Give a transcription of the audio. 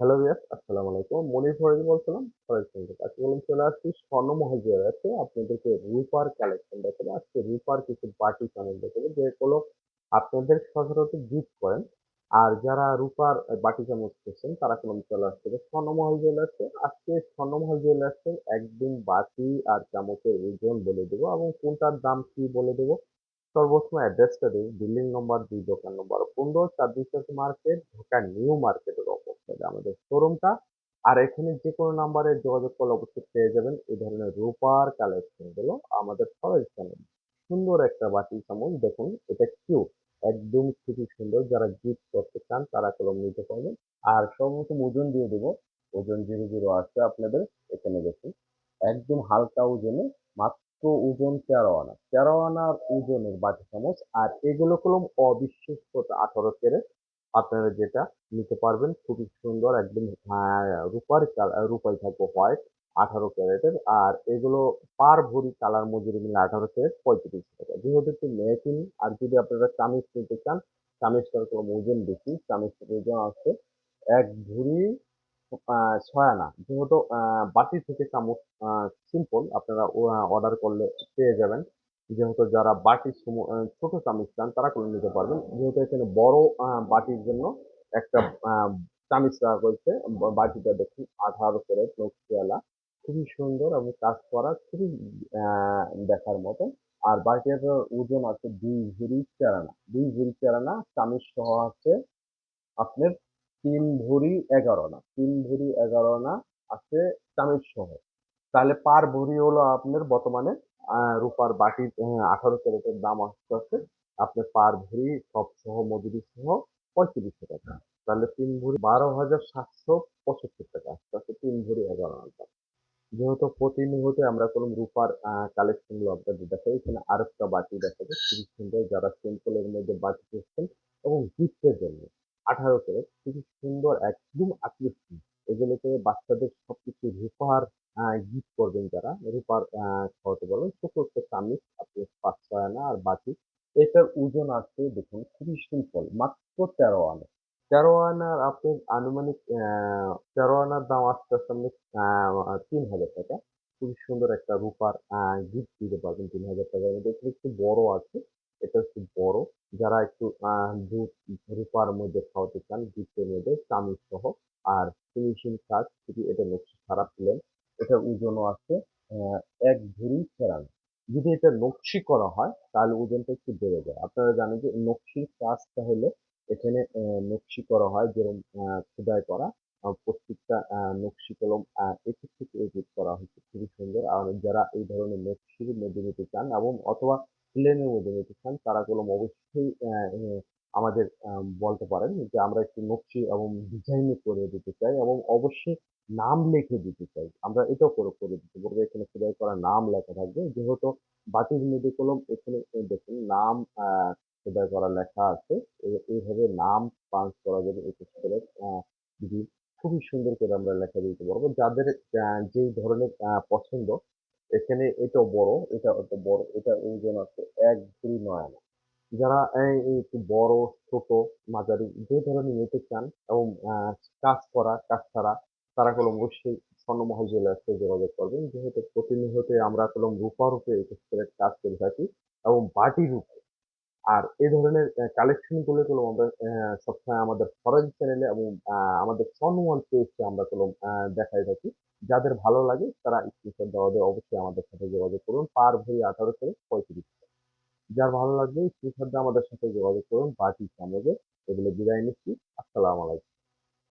Hello viewers আসসালামু আলাইকুম। মনির ফরিদ বলছিলাম ফরেস্ট থেকে আজকে বললাম চলে আসছি স্বর্ণমহল জুয়েলার্সে আপনাদেরকে রূপার কালেকশন দেখাবো। আজকে রূপার কিছু বাটি চামচ দেখাবো যেগুলো আপনাদের সচরাচর গিফট করেন। আর যারা রূপার বাটি চামচ করছেন তারা কলম চলে আসছে। স্বর্ণমহল জুয়েলার্সে আজকে স্বর্ণমহল জুয়েলার্সে একদিন বাটি আর চামচের ওজন বলে দেবো এবং কোনটার দাম কি বলে দেবো। সর্বপ্রথম অ্যাড্রেসটা দিই বিল্ডিং নম্বর দুই, দোকান নম্বর পনেরো চাঁদবিশ্বাস মার্কেট ঢাকা নিউ মার্কেটের অবস্থায় আমাদের শোরুমটা আর এখানে যে কোনো নাম্বারে যোগাযোগ করলে অবশ্যই পেয়ে যাবেন এই ধরনের রূপার কালেকশনগুলো আমাদের সবাই সুন্দর একটা বাটি চামচ, দেখুন এটা কিউট একদম খুবই সুন্দর, যারা গিফট করতে চান তারা কলম নিতে পারবেন। আর সর্বপ্রথম ওজন দিয়ে দেবো, ওজন জিরো জিরো আছে আপনাদের, এখানে দেখুন, একদম হালকা ওজনে মাত্র ওজন তেরো আনা তেরো আনার ওজনের বাটি চামচ আর এগুলো কলম অবিশ্বাস্য আঠারো ক্যারেট। আপনারা যেটা নিতে পারবেন খুবই সুন্দর একদম রূপার রূপাই থাকবে হোয়াইট আঠারো ক্যারেটের আর এগুলো পার ভরি কালার মজুরি মিলে আঠারো ক্যারেট পঁয়ত্রিশ টাকা। যেহেতু একটু মেকিং আর যদি আপনারা চামিচ নিতে চান, চামিচটার কোনো ওজন বেশি, চামিচটার ওজন আছে এক ভরি ছয় আনা যেহেতু বাটি থেকে চামচ সিম্পল আপনারা অর্ডার করলে পেয়ে যাবেন। যেহেতু যারা বাটি ছোট চামচ চান, তারা করে নিতে পারবেন। যেহেতু এখানে বড় বাটির জন্য একটা চামিচ রাখা হয়েছে বাটিটা দেখুন আঠারো করে নকশিয়ালা খুবই সুন্দর এবং কাজ করা, খুবই দেখার মতো। আর বাটিটার ওজন আছে দুই ভরি চারানা দুই ভরি চারানা চামিচ সহ আছে আপনার তিন ভরি এগারো আনা তিন ভরি এগারো আনা আছে চামিচ সহ তাহলে পার ভরি হলো আপনার বর্তমানে রূপার বাটির আঠারো ক্যারেটের দাম আসতে আসতে আপনার পার ভরি সব সহ মজুরি সহ পঁয়ত্রিশশো টাকা। তাহলে তিন ভরি বারো হাজার সাতশো পঁচাত্তর টাকা আসতে আসতে তিন ভরি এগারো আনা যেহেতু প্রতিনিয়ত আমরা কোনো রূপার কালেকশনগুলো আপনাদের দেখাই এখানে আরেকটা বাটি দেখাবে খুবই সুন্দর যারা সিম্পলের মধ্যে বাটি করছেন এবং গিফটের জন্য। আঠারো করে খুবই সুন্দর এক একদম আকৃষ্ট। এগুলোতে বাচ্চাদের সবকিছু রূপার গিফট করবেন যারা। রূপার খাওয়াতে পারবেন ছোট একটা চামিচ, আপনি পাঁচ আনা আর বাকি। এটার ওজন আছে, দেখুন, খুবই সিম্পল মাত্র তেরো আনা। তেরো আনার আপনি আনুমানিক তেরো আনার দাম আসতে আসতে তিন হাজার টাকা। খুবই সুন্দর একটা রূপার গিফট দিতে পারবেন, তিন হাজার টাকার মধ্যে। একটু বড় আছে যারা একটু দুধ রূপার মধ্যে খাওয়াতে চান গিফটের মধ্যে চামিচ সহ, আর ফিনিশিং কাজ যদি এটা নকশি খারাপ প্লেন এটার ওজনও আছে এক ভরি ফেরান। যদি এটা নকশি করা হয়, তাহলে ওজনটা একটু বেড়ে যায়। আপনারা জানেন যে নকশির কাজটা হলো এখানে নকশি করা হয় যেরকম খোদাই করা প্রত্যেকটা নকশি কলম এদিক থেকে এডিট করা হয়েছে খুবই সুন্দর। আর যারা এই ধরনের নকশির মধ্যে নিতে চান এবং অথবা প্লেনের মধ্যে নিতে চান, তারা কলম অবশ্যই আমাদের বলতে পারেন যে আমরা একটু নকশি এবং ডিজাইন করে দিতে চাই এবং অবশ্যই নাম লিখে দিতে চাই। আমরা এটাও করে করে দিতে পারব। এখানে খোদাই করা নাম লেখা থাকবে। যেহেতু বাটির মধ্যে কলম, এখানে দেখুন, নাম খোদাই করা লেখা আছে। এইভাবে নাম পাঞ্চ করা যাবে যদি খুবই সুন্দর করে আমরা লেখা দিতে পারব। যাদের যেই ধরনের পছন্দ এখানে এটা বড় এটা বড়, এটা ওজন আছে এক দুই নয় আনা। যারা বড়, ছোট মাঝারি যে ধরনের নিতে চান এবং কাজ করা, কাজ ছাড়া, তারা কলম অবশ্যই স্বর্ণমহল জুয়েলার্সে যোগাযোগ করবেন। যেহেতু প্রতিনিয়ত আমরা কলম রূপা রূপে কাজ করে থাকি এবং বাটি রূপে। আর এ ধরনের কালেকশনগুলো কলম আমরা সবসময় আমাদের ফরেন চ্যানেলে এবং আমাদের স্বর্ণমহল পেজে আমরা কলম দেখাই থাকি। যাদের ভালো লাগে, তারা স্ক্রিনশট দেওয়া দেওয়া অবশ্যই আমাদের সাথে যোগাযোগ করুন। পার ভরি আঠারো থেকে পঁয়ত্রিশ যার ভালো লাগবে স্ক্রিনশট দিয়ে আমাদের সাথে যোগাযোগ করুন। বাকি সামনে এগুলো বিদায় নিচ্ছি। আসসালামু আলাইকুম।